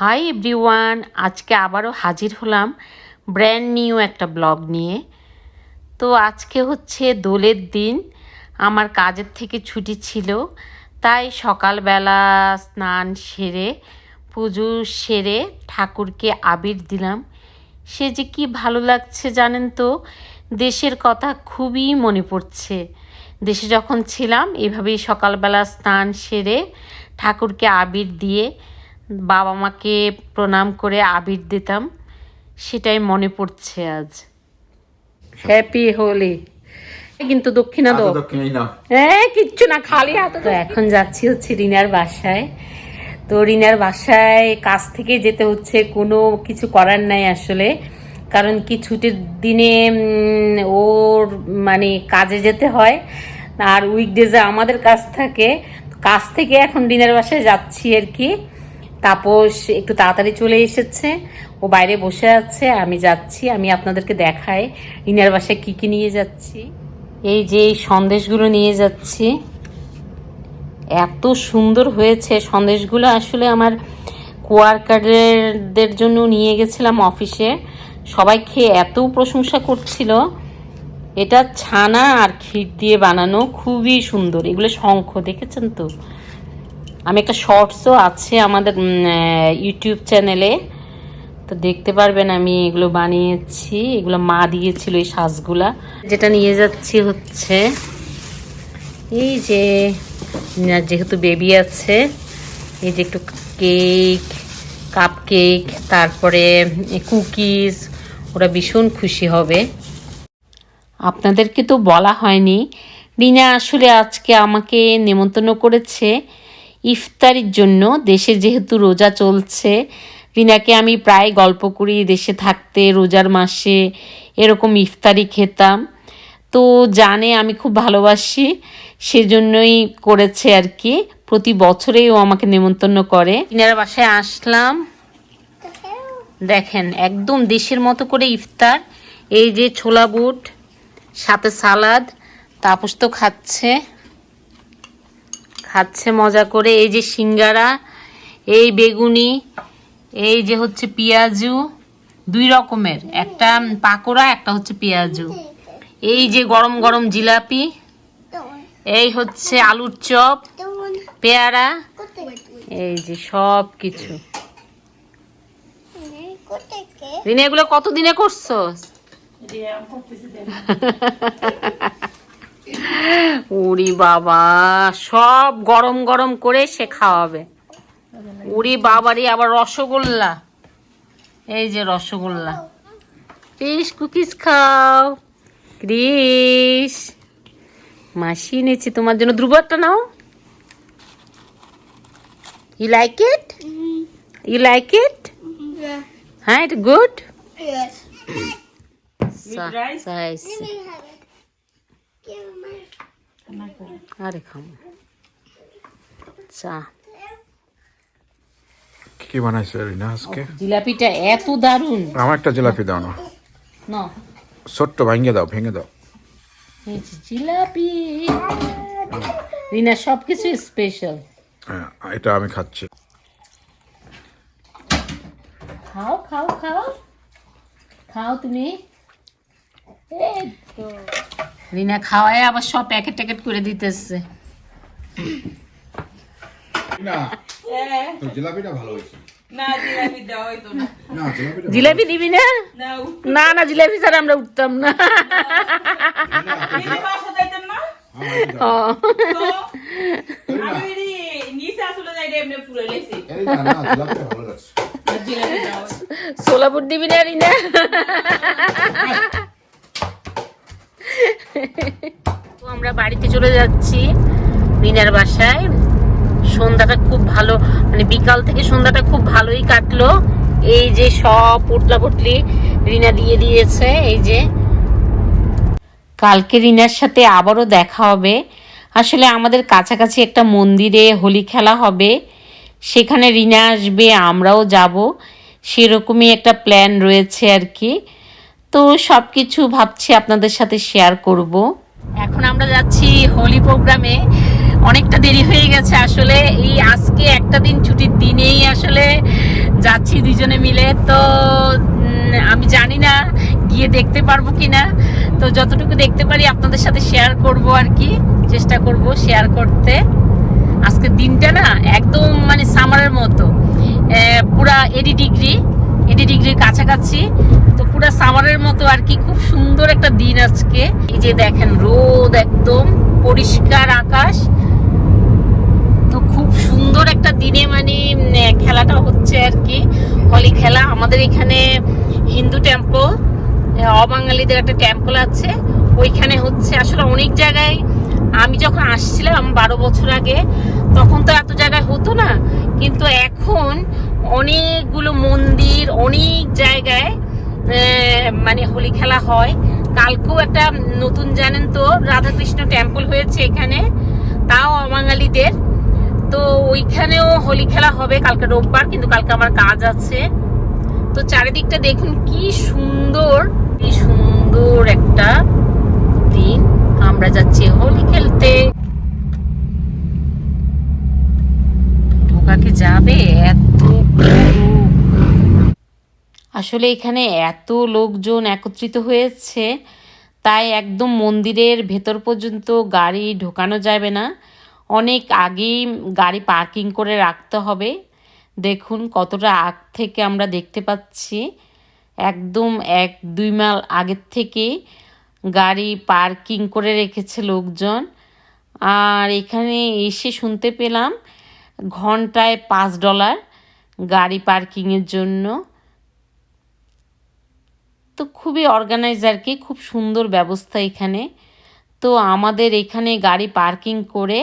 Hi everyone, আজকে আবারও হাজির হলাম ব্র্যান্ড নিউ একটা ব্লগ নিয়ে। তো আজকে হচ্ছে দোলের দিন, আমার কাজের থেকে ছুটি ছিল, তাই সকালবেলা স্নান সেরে, পুজো সেরে ঠাকুরকে আবির দিলাম। সে যে কি ভালো লাগছে জানেন তো, দেশের কথা খুবই মনে পড়ছে। দেশে যখন ছিলাম, এভাবেই সকালবেলা স্নান সেরে ঠাকুরকে আবির দিয়ে বাবা মাকে প্রণাম করে আবির দিতাম সেটাই মনে পড়ছে আজ। হ্যাপি হোলি কিন্তু দক্ষিণা না হ্যাঁ কিচ্ছু না খালি হাতে তো এখন যাচ্ছি হচ্ছে রিনার বাসায়। তো রিনার বাসায় কাজ থেকে যেতে হচ্ছে কোনো কিছু করার নাই আসলে। কারণ কি ছুটির দিনে ওর মানে কাজে যেতে হয় আর উইকডেজে আমাদের কাজ থাকে। কাজ থেকে এখন রিনার বাসায় যাচ্ছি আর কি। তাপস একটু তাড়াতাড়ি চলে এসেছে। ও বাইরে বসে আছে, আমি যাচ্ছি, আমি আপনাদেরকে দেখাই। রিনার বাসায় কি কি নিয়ে যাচ্ছি? এই যে এই সন্দেশগুলো নিয়ে যাচ্ছি। এত সুন্দর হয়েছে। সন্দেশগুলো আসলে আমার কোয়ার্কারদের জন্য নিয়ে গেছিলাম অফিসে। সবাই খেয়ে এত প্রশংসা করছিল। এটা ছানা আর ক্ষীর দিয়ে বানানো, খুবই সুন্দর। এগুলো শঙ্খ, দেখেছেন তো? আমি একটা শর্টসও আছে আমাদের ইউটিউব চ্যানেলে তো দেখতে পারবেন আমি এগুলো বানিয়েছি, এগুলো মা দিয়েছিল এই সাজগুলা। যেটা নিয়ে যাচ্ছি হচ্ছে, এই যে যেহেতু বেবি আছে, এই যে একটু কেক কাপ কেক তারপরে কুকিজ ওরা ভীষণ খুশি হবে। আপনাদেরকে তো বলা হয়নি। রিনা আসলে আজকে আমাকে নেমন্তন্ন করেছে। ইফতারির জন্য। দেশে যেহেতু রোজা চলছে, রিনাকে আমি প্রায় গল্প করি, দেশে থাকতে রোজার মাসে এরকম ইফতারি খেতাম। তো জানে আমি খুব ভালোবাসি, সেজন্যই করেছে আর কি। প্রতি বছরেই ও আমাকে নেমন্তন্ন করে। রিনার বাসায় আসলাম। দেখেন, একদম দেশের মতো করে ইফতার। এই যে ছোলা বুট, সাথে সালাদ, তাপস তো খাচ্ছে। খাচ্ছে মজা করে এই যে সিঙ্গারা এই বেগুনি এই যে হচ্ছে পেঁয়াজু দুই রকমের একটা পাকোড়া একটা হচ্ছে পেঁয়াজু। এই যে গরম গরম জিলাপি এই হচ্ছে আলুর চপ পেয়ারা এই যে সব কিছু রিনা এগুলো কতদিনে করছ? উড়ি বাবা সব গরম গরম করে সে খাওয়াবে। উড়ি বাবারই আবার রসগোল্লা। এই যে রসগোল্লা। ক্রিস কুকিজ খাও। ক্রিস মাসি এনেছি তোমার জন্য ধ্রুব একটা নাও you like it you like it. হ্যাঁ ইট গুড Yes. আরে খাম। চা। কি কি বানাইছে রিনা আজকে? জিলাপিটা এত দারুণ। আমার একটা জিলাপি দাও না। না। ছোট্ট ভেঙে দাও ভেঙে দাও। এই জিলাপি। রিনা সব কিছু স্পেশাল হ্যাঁ এটা আমি খাচ্ছি। খাও খাও খাও। খাও তুমি। এই তো। রিনা খাওয়ায় আবার সব প্যাকেট ট্যাকেট করে দিতেছে। না জিলাপিটা ভালো হয়েছে। না জিলাপি দেওয়া হইতো না। না জিলাপিটা জিলাপি দিবি না? না না না জিলাপি ছাড়া আমরা উঠতাম না। সোলাপুর দিবি না রিনা? তো আমরা বাড়িতে চলে যাচ্ছি রিনার বাসায়। সন্ধ্যাটা খুব ভালো মানে বিকাল থেকে সন্ধ্যাটা খুব ভালোই কাটলো। এই যে সব পুটলা পুটলি রিনা দিয়ে দিয়েছে, এই যে। কালকে রিনার সাথে আবারও দেখা হবে। আসলে আমাদের কাছাকাছি একটা মন্দিরে হোলি খেলা হবে। সেখানে রিনা আসবে, আমরাও যাব। সেরকমই একটা প্ল্যান রয়েছে আর কি। তো সব কিছু ভাবছি আপনাদের সাথে শেয়ার করব। এখন আমরা যাচ্ছি হোলি প্রোগ্রামে। অনেকটা দেরি হয়ে গেছে আসলে। এই আজকে একটা দিন ছুটির দিনেই আসলে যাচ্ছি দুজনে মিলে। তো আমি জানি না গিয়ে দেখতে পারব কি না তো যতটুকু দেখতে পারি আপনাদের সাথে শেয়ার করব আর কি। চেষ্টা করব শেয়ার করতে। আজকে দিনটা না একদম মানে সামারের মতো। পুরা এডি ডিগ্রি। এডি ডিগ্রির কাছাকাছি। তো পুরা সামারের মতো আর কি, খুব সুন্দর একটা দিন আজকে। এই যে দেখেন, রোদ একদম, পরিষ্কার আকাশ। তো খুব সুন্দর একটা দিনে মানে খেলাটা হচ্ছে আর কি। হলি খেলা, আমাদের এখানে হিন্দু টেম্পল অবাঙালিদের একটা টেম্পল আছে। ওইখানে হচ্ছে আসলে অনেক জায়গায় আমি যখন আসছিলাম বারো বছর আগে, তখন তো এত জায়গায় হতো না। কিন্তু এখন অনেকগুলো মন্দির, অনেক জায়গায় মানে হোলি খেলা হয়। কালকেও একটা নতুন জানেন তো, রাধাকৃষ্ণ টেম্পল হয়েছে এখানে, তাও অবাঙালিদের তো ওইখানেও হোলি খেলা হবে কালকে রোববার, কিন্তু কালকে আমার কাজ আছে। তো চারিদিকটা দেখুন কি সুন্দর কি সুন্দর একটা দিন। আমরা যাচ্ছি হোলি খেলতে। ঢোকা কি যাবে? এত আসলে এখানে এত লোকজন একত্রিত হয়েছে, তাই একদম মন্দিরের ভেতর পর্যন্ত গাড়ি ঢোকানো যাবে না। অনেক আগেই গাড়ি পার্কিং করে রাখতে হবে। দেখুন কতটা আগ থেকে আমরা দেখতে পাচ্ছি। একদম এক, দুই মাইল আগের থেকে গাড়ি পার্কিং করে রেখেছে লোকজন। আর এখানে এসে শুনতে পেলাম ঘন্টায় পাঁচ ডলার গাড়ি পার্কিংয়ের জন্য। তো খুবই অর্গানাইজ আর কি, খুব সুন্দর ব্যবস্থা এখানে। তো আমাদের এখানে গাড়ি পার্কিং করে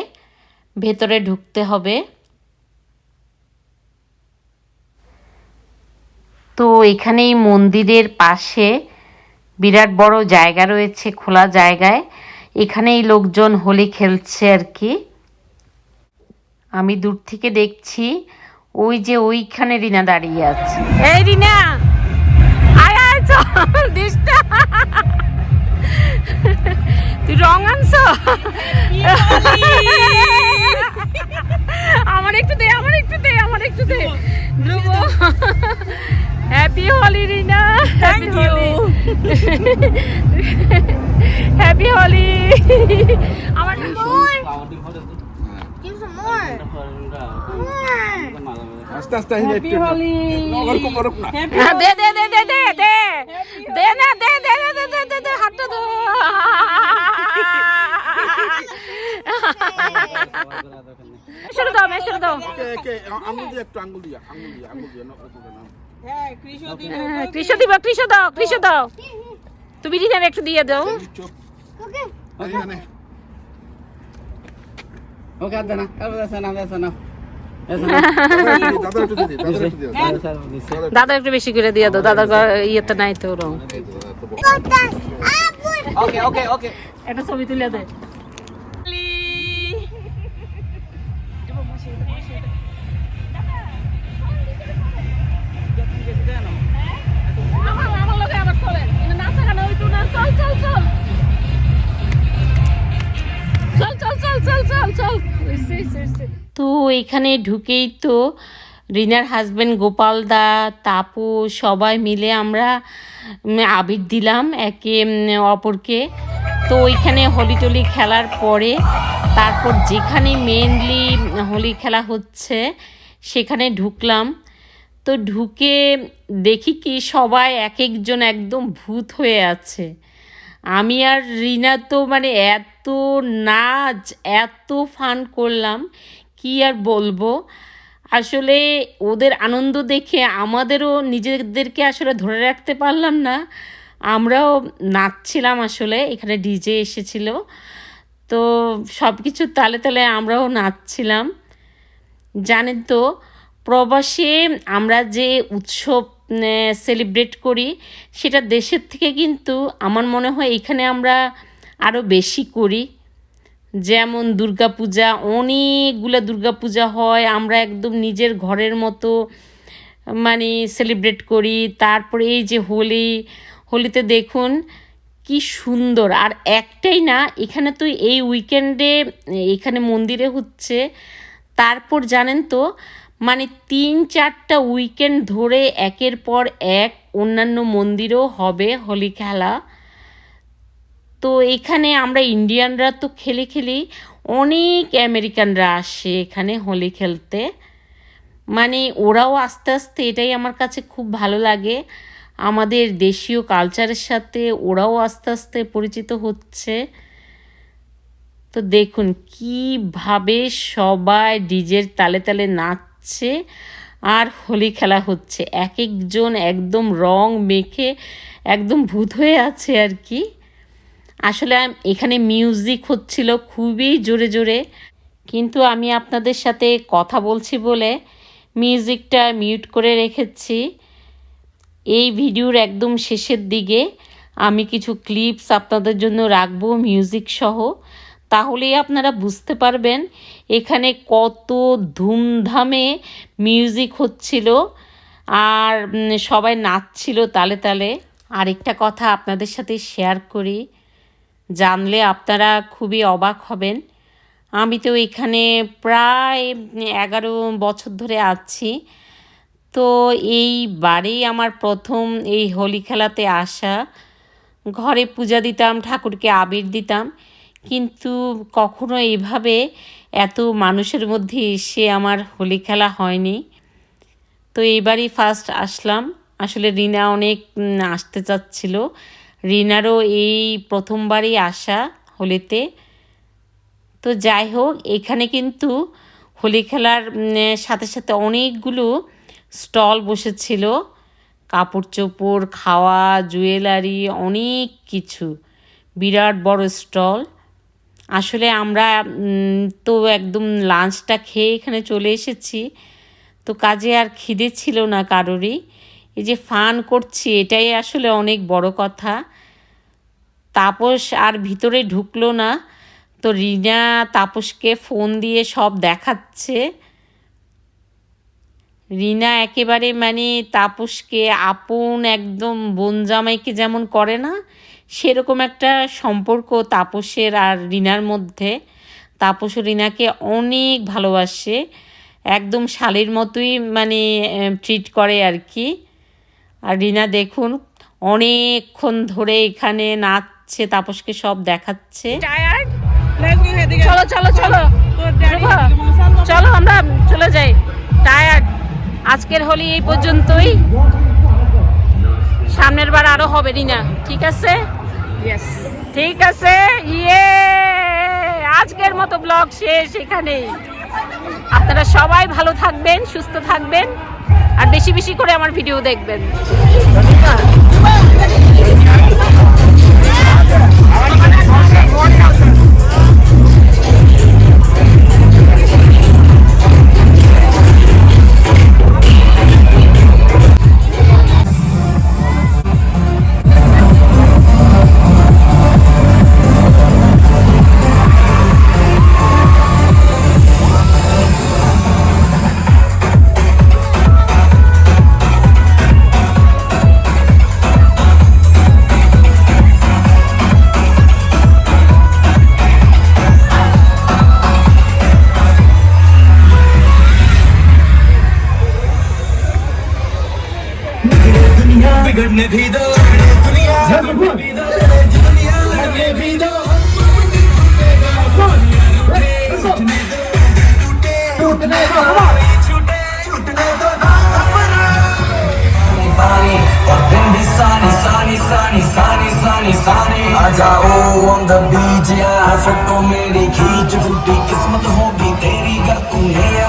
ভেতরে ঢুকতে হবে। তো এখানেই মন্দিরের পাশে বিরাট বড় জায়গা রয়েছে, খোলা জায়গায়। এখানেই লোকজন হোলি খেলছে আর কি। আমি দূর থেকে দেখছি ওই যে ওইখানে রিনা দাঁড়িয়ে আছে। এই রিনা আয় আয় চল দিসটা তুই রং আনছ? আমার একটু দে আমার একটু দে আমার একটু দে। Dhruv happy Holi Rina. Happy Holi happy Holi আমার. আস্তে আস্তে আহিলে একটু ওরকম ওরকম না। হ্যাঁ, দে দে দে দে দে দে। দে না দে দে দে দে দে দে দে হাতটা দে মেশারে দাও মেশারে দাও। একে একে আঙ্গুল দিয়ে একটু আঙ্গুল দিয়া আঙ্গুল দিয়া আঙ্গুল দিয়া না না। হ্যাঁ কৃষ্ণ দিন দিব কৃষ্ণ দাও কৃষ্ণ দাও। তুমি রিনার একটু দিয়ে দাও. Kalau ada sana, ada sana. Ya দাদা একটু দিদি দাদা দিদি দাদা. দাদা বেশি করে দিয়ে দাও ঘর- ইয়েতে নাই তো oke. একটা ছবি তুলে দে তো এখানে ঢুকেই তো রিনার হাজবেন্ড গোপাল দা, তাপু সবাই মিলে আমরা আবির দিলাম একে অপরকে। তো ওইখানে হোলি টোলি খেলার পরে তারপর যেখানে মেনলি হোলি খেলা হচ্ছে সেখানে ঢুকলাম। তো ঢুকে দেখি কি সবাই এক একজন একদম ভূত হয়ে আছে। আমি আর রিনা তো মানে এত নাচ, এত ফান করলাম, কি আর বলব? আসলে ওদের আনন্দ দেখে আমাদেরও নিজেদেরকে আসলে ধরে রাখতে পারলাম না। আমরাও নাচছিলাম আসলে, এখানে ডিজে এসেছিল। তো সব কিছু তালে তালে আমরাও নাচছিলাম। জানেন তো, প্রবাসে আমরা যে উৎসব সেলিব্রেট করি, সেটা দেশের থেকে কিন্তু আমার মনে হয় এখানে আমরা আরও বেশি করি। যেমন দুর্গাপূজা, অনেকগুলো দুর্গাপূজা হয়, আমরা একদম নিজের ঘরের মতো মানে সেলিব্রেট করি। তারপরে এই যে হোলি, হোলিতে দেখুন কি সুন্দর। আর একটাই না, এখানে তো এই উইকেন্ডে এখানে মন্দিরে হচ্ছে, তারপর জানেন তো মানে তিন চারটা উইকেন্ড ধরে একের পর এক অন্যান্য মন্দিরও হবে হোলি খেলা। তো এখানে আমরা ইন্ডিয়ানরা তো খেলে খেলেই অনেক আমেরিকানরা আসে এখানে হোলি খেলতে। মানে ওরাও আস্তে আস্তে এটাই আমার কাছে খুব ভালো লাগে। আমাদের দেশীয় কালচারের সাথে ওরাও আস্তে আস্তে পরিচিত হচ্ছে। তো দেখুন, কীভাবে সবাই ডিজের তালে তালে নাচছে আর হোলি খেলা হচ্ছে। এক একজন একদম রং মেখে একদম ভূত হয়ে আছে আর কি। আসলে এখানে মিউজিক হচ্ছিল খুবই জোরে জোরে। কিন্তু আমি আপনাদের সাথে কথা বলছি বলে মিউজিকটা মিউট করে রেখেছি। এই ভিডিওর একদম শেষের দিকে আমি কিছু ক্লিপস আপনাদের জন্য রাখব, মিউজিক সহ। তাহলেই আপনারা বুঝতে পারবেন এখানে কত ধুমধামে মিউজিক হচ্ছিল আর সবাই নাচছিল তালে তালে। আরেকটা কথা আপনাদের সাথে শেয়ার করি, জানলে আপনারা খুবই অবাক হবেন। আমি তো এখানে প্রায় এগারো বছর ধরে আছি। তো এইবারেই আমার প্রথম এই হোলি খেলাতে আসা। ঘরে পূজা দিতাম, ঠাকুরকে আবির দিতাম। কিন্তু কখনো এইভাবে এত মানুষের মধ্যে এসে আমার হোলি খেলা হয়নি। তো এইবারই ফার্স্ট আসলাম। আসলে রিনা অনেক আসতে চাচ্ছিল। রিনারও এই প্রথমবারই আসা হোলিতে। তো যাই হোক, এখানে কিন্তু হোলি খেলার সাথে সাথে অনেকগুলো স্টল বসেছিল। কাপড় চোপড় খাওয়া, জুয়েলারি, অনেক কিছু। বিরাট বড় স্টল। আসলে আমরা তো একদম লাঞ্চটা খেয়ে এখানে চলে এসেছি। তো কাজে আর খিদে ছিল না কারোরই। এই যে ফান করছি, এটাই আসলে অনেক বড় কথা। তাপস আর ভিতরে ঢুকলো না। তো রিনা তাপসকে ফোন দিয়ে সব দেখাচ্ছে। রিনা একেবারে মানে তাপসকে আপন একদম বোন জামাইকে যেমন করে না সেরকম একটা সম্পর্ক তাপসের আর রিনার মধ্যে। তাপস ও রিনাকে অনেক ভালোবাসে একদম শালির মতোই মানে ট্রিট করে আর কি। আর রিনা দেখুন অনেকক্ষণ ধরে এখানে নাচছে তাপসকে সব দেখাচ্ছে। চলো চলো চলো। চলো আমরা চলে যাই। টায়ার্ড আজকের হোলি এই পর্যন্তই। সামনের বার আরও হবে রিনা। ঠিক আছে? ঠিক আছে? ইয়ে! আজকের মতো ব্লগ শেষ এখানেই। আপনারা সবাই ভালো থাকবেন সুস্থ থাকবেন আর বেশি বেশি করে আমার ভিডিও দেখবেন। बिगड़ने भी दो दुनिया भी दो पानी और सानी सानी सानी सानी सानी सानी। आ जाओ फ़ोटो मेरी खींच फूटी किस्मत होगी तेरी कर तूने